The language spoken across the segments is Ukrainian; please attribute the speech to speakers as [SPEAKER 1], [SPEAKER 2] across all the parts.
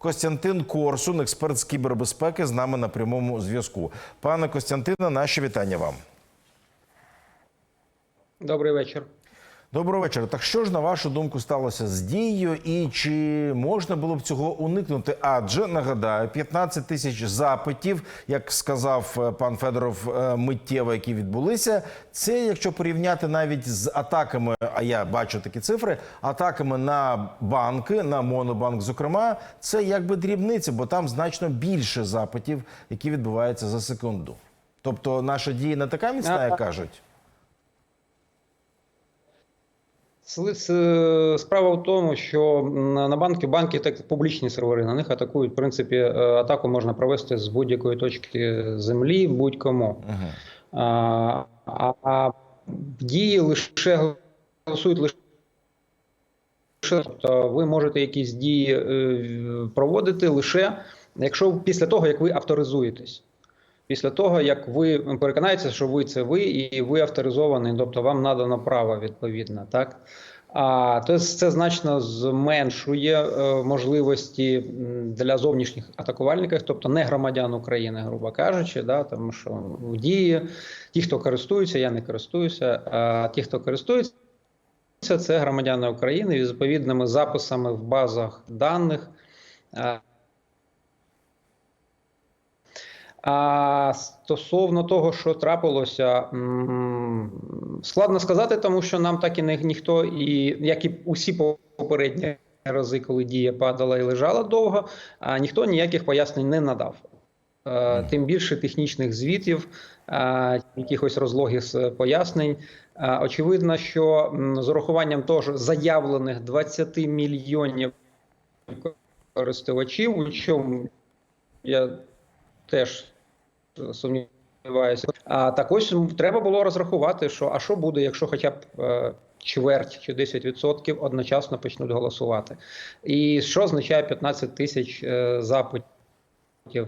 [SPEAKER 1] Костянтин Корсун, експерт з кібербезпеки, з нами на прямому зв'язку. Пане Костянтине, наші вітання вам.
[SPEAKER 2] Добрий вечір.
[SPEAKER 1] Доброго вечора. Так що ж на вашу думку сталося з дією, і чи можна було б цього уникнути? Адже нагадаю, 15 тисяч запитів, як сказав е, пан Федоров, е, миттєво, які відбулися. Це якщо порівняти навіть з атаками, а я бачу такі цифри, атаками на банки, на монобанк, зокрема, це якби дрібниця, бо там значно більше запитів, які відбуваються за секунду. Тобто, наша дія не така міцна, як кажуть.
[SPEAKER 2] Справа в тому, що на банки банки так публічні сервери. На них атакують. В принципі, е, атаку можна провести з будь-якої точки землі, будь-кому.
[SPEAKER 1] Угу.
[SPEAKER 2] А, а, а дії лише голосують лише. Тобто ви можете якісь дії е, проводити лише якщо після того, як ви авторизуєтесь. Після того, як ви переконаєтеся, що ви це ви, і ви авторизований, тобто вам надано право відповідно, так? А то це значно зменшує е, можливості для зовнішніх атакувальників, тобто не громадян України, грубо кажучи, да, тому що в дії ті, хто користуються, я не користуюся, а ті, хто користується, це громадяни України з відповідними записами в базах даних. А, стосовно того, що трапилося, складно сказати, тому що нам так і не ніхто, і як і усі попередні рази, коли дія падала і лежала довго, а ніхто ніяких пояснень не надав. Е, Тим більше технічних звітів, е, якихось розлогих з пояснень. Е, Очевидно, що з урахуванням того заявлених 20 мільйонів користувачів, у чому я теж сумніваюся. А так ось треба було розрахувати, що а що буде, якщо хоча б е, чверть чи 10% одночасно почнуть голосувати. І що означає 15 тисяч е, запитів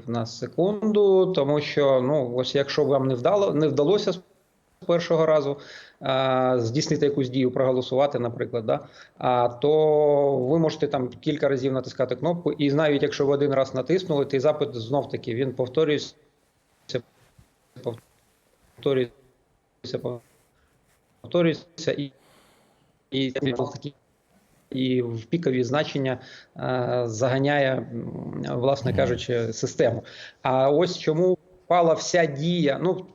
[SPEAKER 2] на секунду, тому що ну ось якщо вам не вдало, не вдалося першого разу а, здійснити якусь дію, проголосувати, наприклад, да, а, то ви можете там кілька разів натискати кнопку, і навіть якщо ви один раз натиснули, той запит знов таки він повторюється, повторюється, повторюється і, і, і в пікові значення е, заганяє, власне кажучи, систему. А ось чому впала вся дія. Ну,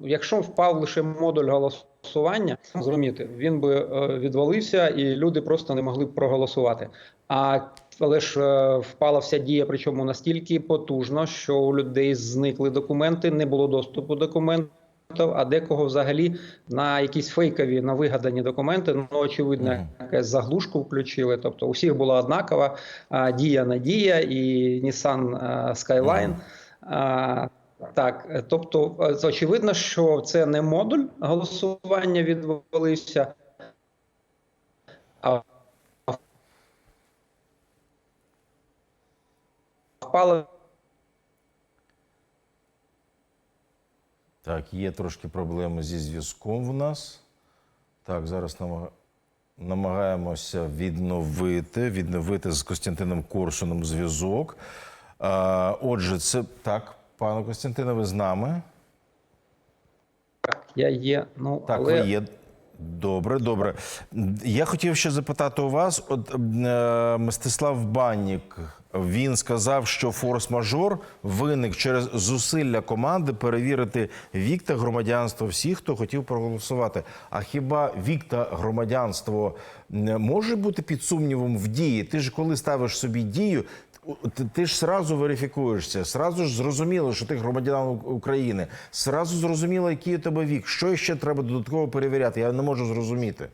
[SPEAKER 2] якщо впав лише модуль голосування, зрозуміти, він би е, відвалився, і люди просто не могли б проголосувати. А але ж е, впала вся дія, причому настільки потужно, що у людей зникли документи, не було доступу до документів. А декого взагалі на якісь фейкові на вигадані документи, ну очевидно, якась заглушку включили. Тобто, у всіх була однакова а, дія надія і Nissan а, Skyline. А, так, е, тобто, е, очевидно, що це не модуль голосування відвалився, а впала
[SPEAKER 1] Так, є трошки проблеми зі зв'язком в нас. Так, зараз намага- намагаємося відновити, відновити з Костянтином Коршуном зв'язок. Отже, це так, пане Костянтине, ви з нами?
[SPEAKER 2] я є. Ну
[SPEAKER 1] Так,
[SPEAKER 2] але
[SPEAKER 1] ви є. Добре, добре. Я хотів ще запитати у вас. От е, Мстислав Баннік, він сказав, що форс-мажор виник через зусилля команди перевірити вік та громадянство всіх, хто хотів проголосувати. А хіба вік та громадянство може бути під сумнівом в дії? Ти ж коли ставиш собі дію, ти, ж сразу верифікуєшся, сразу ж зрозуміло, що ти громадянин України, сразу зрозуміло, який у тебе вік. Що ще треба додатково перевіряти? Я не можу зрозуміти.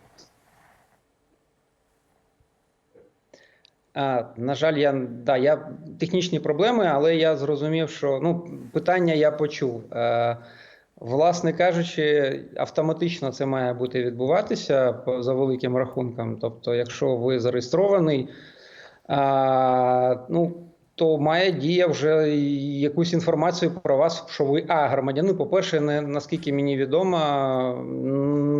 [SPEAKER 2] На жаль, я да, я технічні проблеми, але я зрозумів, що ну питання я почув. Е, власне кажучи, автоматично це має бути відбуватися за великим рахунком. Тобто, якщо ви зареєстрований, ну то має дія вже якусь інформацію про вас, що ви а громадянин. По-перше, не наскільки мені відомо,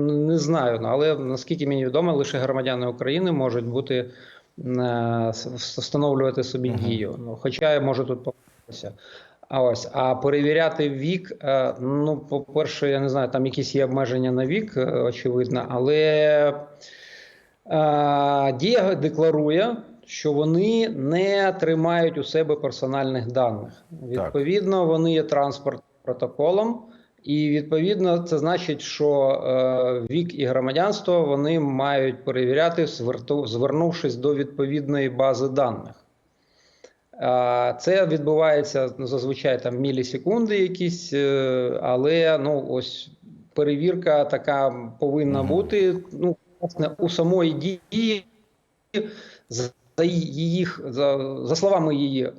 [SPEAKER 2] не знаю, але наскільки мені відомо, лише громадяни України можуть бути встановлювати собі дію. Ну, хоча я можу тут помилитися. А ось, а перевіряти вік, е, ну, по-перше, я не знаю, там якісь є обмеження на вік, е, очевидно, але е, дія декларує, що вони не тримають у себе персональних даних. Відповідно, вони є транспорт протоколом. І відповідно це значить, що е, вік і громадянство вони мають перевіряти, звернувшись до відповідної бази даних. Е, Це відбувається ну, зазвичай там мілісекунди якісь, е, але ну ось перевірка така повинна бути. Ну, власне, у самої дії за її, за, за словами її е,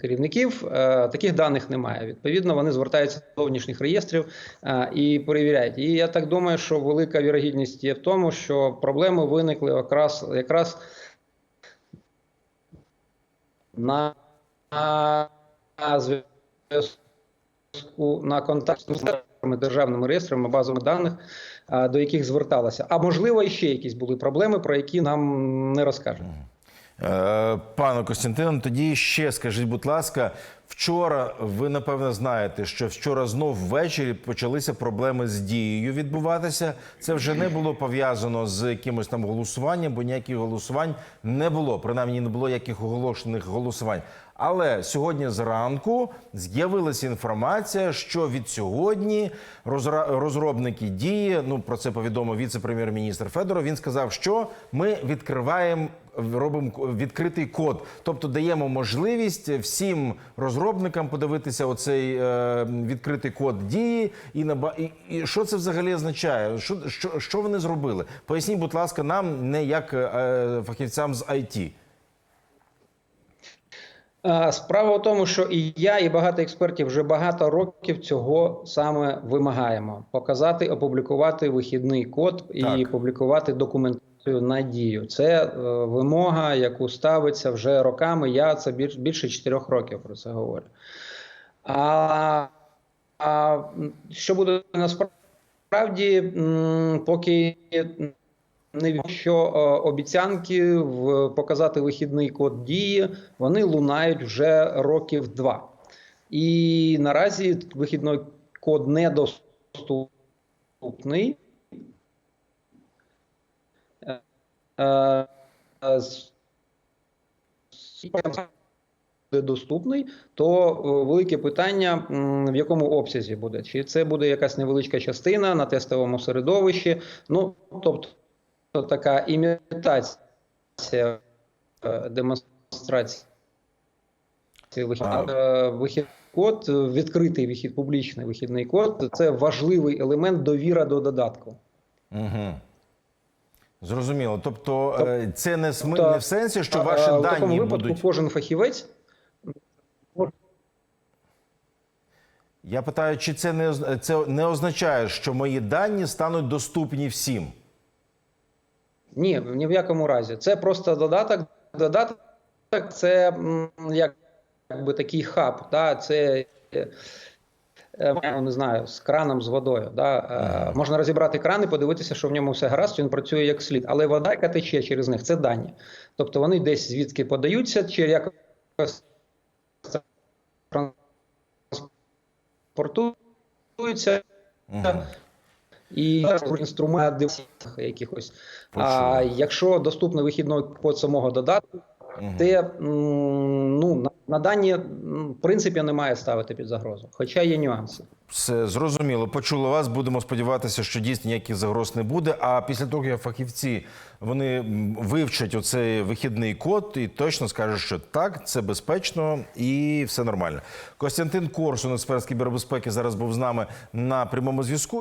[SPEAKER 2] керівників, е, таких даних немає. Відповідно, вони звертаються до зовнішніх реєстрів е, і перевіряють. І я так думаю, що велика вірогідність є в тому, що проблеми виникли якраз якраз на, зв'язку на контакт з державними реєстрами, базами даних, до яких зверталася. А можливо, і ще якісь були проблеми, про які нам не розкажуть.
[SPEAKER 1] Е, Пане Костянтине, тоді ще скажіть, будь ласка, вчора ви напевно знаєте, що вчора знов ввечері почалися проблеми з дією відбуватися. Це вже не було пов'язано з якимось там голосуванням, бо ніяких голосувань не було. Принаймні не було яких оголошених голосувань. Але сьогодні зранку з'явилася інформація, що від сьогодні розробники дії, ну про це повідомив віце-прем'єр-міністр Федоров. Він сказав, що ми відкриваємо, робимо відкритий код, тобто даємо можливість всім розробникам подивитися оцей е, відкритий код дії, і наба і, і що це взагалі означає? Що, що, що вони зробили? Поясніть, будь ласка, нам не як е, фахівцям з IT.
[SPEAKER 2] Е, Справа в тому, що і я, і багато експертів вже багато років цього саме вимагаємо: показати, опублікувати вихідний код і
[SPEAKER 1] Так.
[SPEAKER 2] публікувати документацію на дію. Це е, вимога, яку ставиться вже роками. Я це більш, більше чотирьох років про це говорю. А, а що буде насправді, поки не відомо, що е, обіцянки показати вихідний код дії вони лунають вже років два. І наразі вихідний код недоступний. Е, е, з- буде доступний, то е, велике питання, в якому обсязі буде. Чи це буде якась невеличка частина на тестовому середовищі? Ну, тобто, така імітація е, демонстрації вихід, е, код, е, відкритий вихід, публічний вихідний код це важливий елемент довіра до додатку.
[SPEAKER 1] Угу. Зрозуміло. Тобто, е, це не, сми...
[SPEAKER 2] Тобто,
[SPEAKER 1] не в сенсі, що ваші
[SPEAKER 2] а, в такому
[SPEAKER 1] дані
[SPEAKER 2] випадку
[SPEAKER 1] будуть.
[SPEAKER 2] кожен фахівець
[SPEAKER 1] Я питаю, чи це не це не означає, що мої дані стануть доступні всім?
[SPEAKER 2] Ні, ні в якому разі. Це просто додаток. Додаток це м, як би такий хаб. Да? Це е, е, не знаю, з краном з водою. Да? Е, Можна розібрати кран і подивитися, що в ньому все гаразд, він працює як слід. Але вода, яка тече через них, це дані. Тобто вони десь звідки подаються, чи якось транспортуються.
[SPEAKER 1] Угу.
[SPEAKER 2] І інструменти якихось. А якщо доступний вихідний код самого додатку, те м, ну, на, дані в принципі не має ставити під загрозу. Хоча є нюанси.
[SPEAKER 1] Все зрозуміло. Почули вас. Будемо сподіватися, що дійсно ніяких загроз не буде. А після того, як фахівці вони вивчать оцей вихідний код і точно скажуть, що так, це безпечно і все нормально. Костянтин Корсун, експерт з кібербезпеки, зараз був з нами на прямому зв'язку.